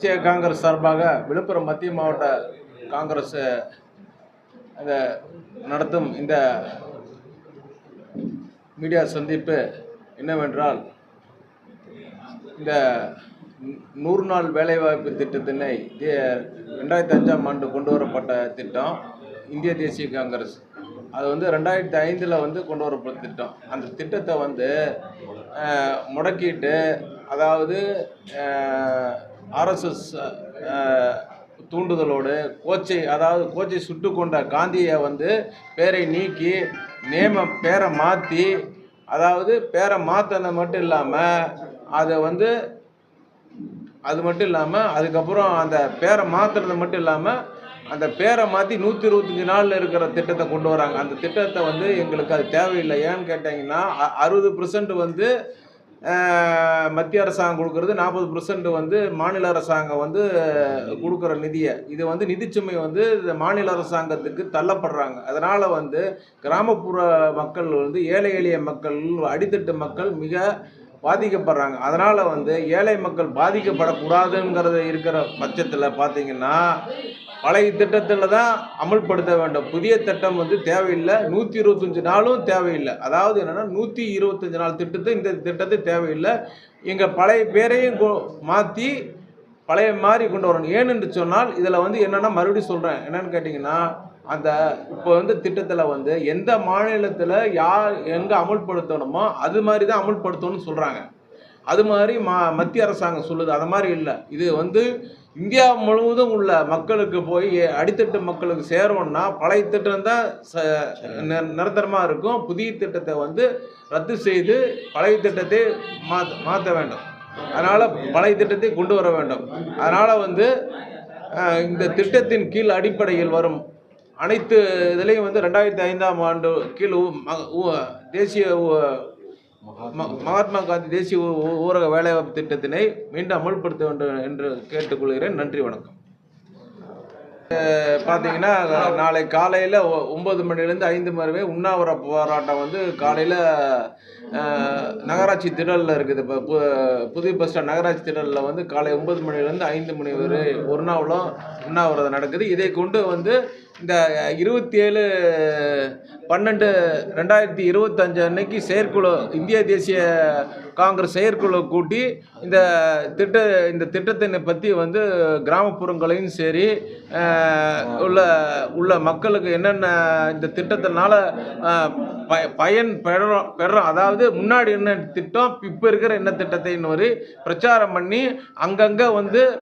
தேசிய காங்கிரஸ் சார்பாக விழுப்புரம் மத்திய மாவட்ட காங்கிரஸ் அந்த நடத்தும் இந்த மீடியா சந்திப்பு என்னவென்றால் இந்த நூறு நாள் வேலைவாய்ப்பு திட்டத்தினை தே- ரெண்டாயிரத்தி அஞ்சாம் ஆண்டு கொண்டு வரப்பட்ட திட்டம் இந்திய தேசிய காங்கிரஸ். அது வந்து ரெண்டாயிரத்தி ஐந்தில் வந்து கொண்டு வரப்பட்ட திட்டம். அந்த திட்டத்தை வந்து முடக்கிட்டு அதாவது ஆர்எஸ்எஸ் தூண்டுதலோடு கோச்சை அதாவது கோச்சை சுட்டு கொண்ட காந்தியை வந்து பேரை நீக்கி நேம பேரை மாற்றி அதாவது பேரை மாற்றினது மட்டும் இல்லாமல் அதை வந்து அது மட்டும் இல்லாமல் அதுக்கப்புறம் அந்த பேரை மாற்றுறது மட்டும் இல்லாமல் அந்த பேரை மாற்றி நூற்றி இருபத்தஞ்சி நாளில் இருக்கிற திட்டத்தை கொண்டு வராங்க. அந்த திட்டத்தை வந்து எங்களுக்கு அது தேவையில்லை. ஏன்னு கேட்டிங்கன்னா அ- அறுபது பர்சன்ட் வந்து மத்திய அரசாங்கம் கொடுக்கறது நாற்பது பர்சன்ட் வந்து மாநில அரசாங்கம் வந்து கொடுக்குற நிதியை. இது வந்து நிதிச்சுமை வந்து இந்த மாநில அரசாங்கத்துக்கு தள்ளப்படுறாங்க. அதனால் வந்து கிராமப்புற மக்கள் வந்து ஏழை எளிய மக்கள் அடித்தட்டு மக்கள் மிக பாதிக்கப்படுறாங்க. அதனால் வந்து ஏழை மக்கள் பாதிக்கப்படக்கூடாதுங்கிறத இருக்கிற பட்சத்தில் பார்த்தீங்கன்னா பழைய திட்டத்தில் தான் அமல்படுத்த வேண்டும். புதிய திட்டம் வந்து தேவையில்லை. நூற்றி இருபத்தஞ்சி நாளும் தேவையில்லை. அதாவது என்னென்னா நூற்றி இருபத்தஞ்சி நாள் திட்டத்தை இந்த திட்டத்தை தேவையில்லை. எங்கள் பழைய பேரையும் மாற்றி பழைய மாதிரி கொண்டு வரணும். ஏனென்று சொன்னால் இதில் வந்து என்னென்னா மறுபடியும் சொல்கிறேன் என்னென்னு கேட்டிங்கன்னா அந்த இப்போ வந்து திட்டத்தில் வந்து எந்த மாநிலத்தில் யார் எங்கே அமல்படுத்தணுமோ அது மாதிரி தான் அமல்படுத்தணும்னு சொல்கிறாங்க அது மாதிரி மா மத்திய அரசாங்கம் சொல்லுது. அது மாதிரி இல்லை. இது வந்து இந்தியா முழுவதும் உள்ள மக்களுக்கு போய் அடித்தட்டு மக்களுக்கு சேரணும்னா பழைய திட்டம் தான் நிரந்தரமாக இருக்கும். புதிய திட்டத்தை வந்து ரத்து செய்து பழைய திட்டத்தை மாற்ற மாற்ற வேண்டும். அதனால் பழைய திட்டத்தை கொண்டு வர வேண்டும். அதனால் வந்து இந்த திட்டத்தின் கீழ் அடிப்படையில் வரும் அனைத்து இதுலேயும் வந்து ரெண்டாயிரத்தி ஐந்தாம் ஆண்டு கீழ் ம- தேசிய மகாத்மா காந்தி தேசிய ஊரக வேலைவாய்ப்பு திட்டத்தினை மீண்டும் அமல்படுத்த வேண்டும் என்று கேட்டுக்கொள்கிறேன். நன்றி வணக்கம். பார்த்தீங்கன்னா நாளை காலையில் ஒம்பது மணிலேருந்து ஐந்து மணி வரை உண்ணாவிர போராட்டம் வந்து காலையில் நகராட்சி திடலில் இருக்குது. இப்போ பு புதிய பஸ் ஸ்டாண்ட் நகராட்சி திடலில் வந்து காலை ஒம்பது மணிலேருந்து ஐந்து மணி வரை ஒரு நாவலும் உண்ணாவிரதம் நடக்குது. இதை கொண்டு வந்து இந்த இருபத்தி ஏழு பன்னெண்டு ரெண்டாயிரத்தி இருபத்தஞ்சு அன்னைக்கு செயற்குழு இந்திய தேசிய காங்கிரஸ் செயற்குழு கூட்டி இந்த திட்ட இந்த திட்டத்தினை பற்றி வந்து கிராமப்புறங்களையும் சரி உள்ள உள்ள மக்களுக்கு என்னென்ன இந்த திட்டத்தினால ப பயன் பெறோம் பெறோம் அதாவது முன்னாடி என்ன திட்டம் இப்போ இருக்கிற என்ன திட்டத்தைன்னு ஒரு பிரச்சாரம் பண்ணி அங்கங்கே வந்து